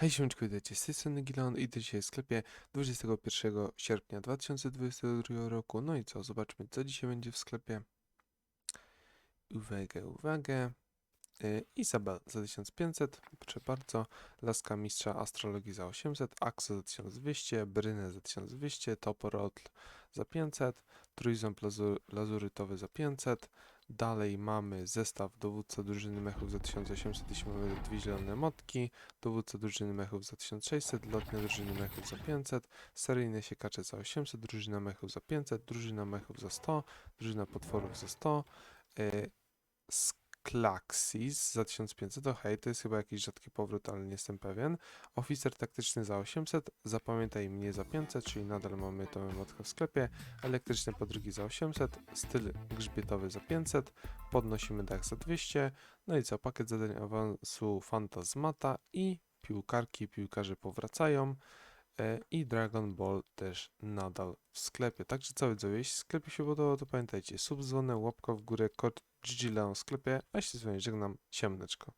Hej, siemeczko, witajcie z tej strony Gilon i dzisiaj w sklepie 21 sierpnia 2022 roku. No i co, zobaczmy co dzisiaj będzie w sklepie. Uwagę, uwagę. Yy, Izabel za 1500, proszę bardzo. Laska Mistrza Astrologii za 800, Axo za 1200, Brynę za 1200, Toporotl za 500, Trójząb lazu, Lazurytowy za 500. Dalej mamy zestaw dowódca drużyny mechów za 1800, jeśli mamy dwie zielone motki dowódca drużyny mechów za 1600, lotne drużyny mechów za 500, seryjne siekacze za 800, drużyna mechów za 500, drużyna mechów za 100, drużyna potworów za 100, yy, Sklaxis za 1500, to hej, to jest chyba jakiś rzadki powrót, ale nie jestem pewien. Oficer taktyczny za 800, zapamiętaj mnie za 500, czyli nadal mamy tą emotkę w sklepie. Elektryczne podrygi za 800, styl grzbietowy za 500, podnosimy dach za 200, no i co, pakiet zadań awansu Fantasmata i piłkarki, piłkarze powracają i Dragon Ball też nadal w sklepie. Także co widzowie, jeśli sklepie się podobało, to pamiętajcie, sub, dzwonę, łapka w górę, kod GGLeon w sklepie, a się z wami żegnam, siemneczko.